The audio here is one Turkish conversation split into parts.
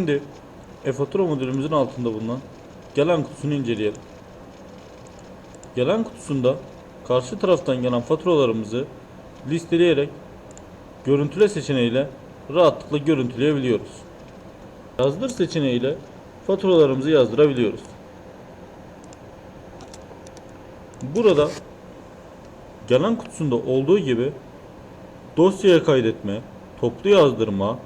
Şimdi e-fatura modülümüzün altında bulunan gelen kutusunu inceleyelim. Gelen kutusunda karşı taraftan gelen faturalarımızı listeleyerek görüntüle seçeneğiyle rahatlıkla görüntüleyebiliyoruz. Yazdır seçeneğiyle faturalarımızı yazdırabiliyoruz. Burada gelen kutusunda olduğu gibi dosyaya kaydetme, toplu yazdırma,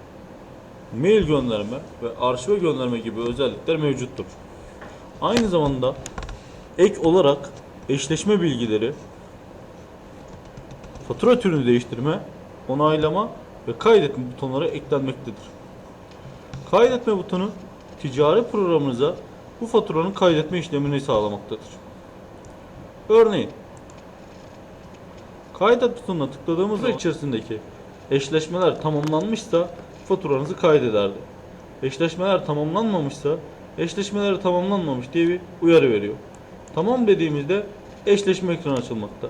mail gönderme ve arşive gönderme gibi özellikler mevcuttur. Aynı zamanda ek olarak eşleşme bilgileri, fatura türünü değiştirme, onaylama ve kaydetme butonları eklenmektedir. Kaydetme butonu ticari programınıza bu faturanın kaydetme işlemini sağlamaktadır. Örneğin kaydet butonuna tıkladığımız zaman içerisindeki eşleşmeler tamamlanmışsa faturanızı kaydederdi. Eşleşmeler tamamlanmamışsa eşleşmeleri tamamlanmamış diye bir uyarı veriyor. Tamam dediğimizde eşleşme ekranı açılmakta.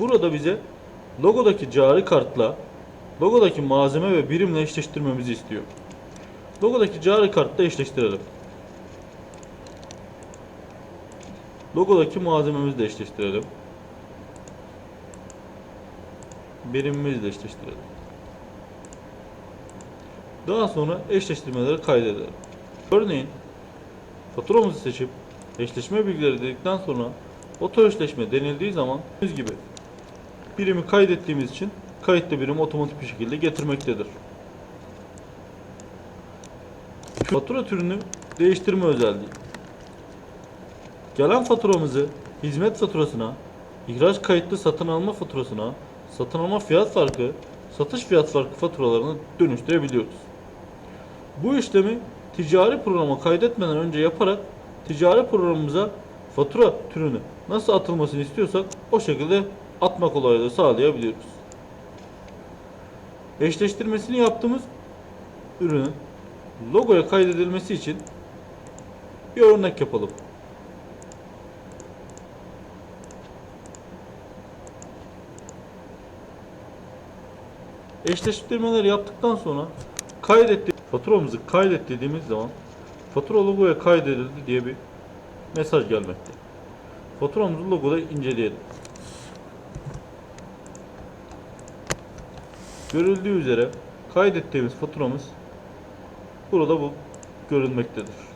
Burada bize logodaki cari kartla logodaki malzeme ve birimle eşleştirmemizi istiyor. Logodaki cari kartla eşleştirelim. Logodaki malzememizi de eşleştirelim. Birimimizi de eşleştirelim. Daha sonra eşleştirmeleri kaydedelim. Örneğin faturamızı seçip eşleşme bilgileri dedikten sonra oto eşleşme denildiği zaman gördüğünüz gibi birimi kaydettiğimiz için kayıtlı birim otomatik bir şekilde getirmektedir. Fatura türünü değiştirme özelliği. Gelen faturamızı hizmet faturasına, ihraç kayıtlı satın alma faturasına, satın alma fiyat farkı, satış fiyat farkı faturalarına dönüştürebiliyoruz. Bu işlemi ticari programa kaydetmeden önce yaparak ticari programımıza fatura türünü nasıl atılmasını istiyorsak o şekilde atma kolaylığı sağlayabiliyoruz. Eşleştirmesini yaptığımız ürünün logoya kaydedilmesi için bir örnek yapalım. Eşleştirmeleri yaptıktan sonra kaydetti faturamızı kaydet dediğimiz zaman fatura logoya kaydedildi diye bir mesaj gelmekte. Faturamızı logoda inceleyelim. Görüldüğü üzere kaydettiğimiz faturamız burada bu görülmektedir.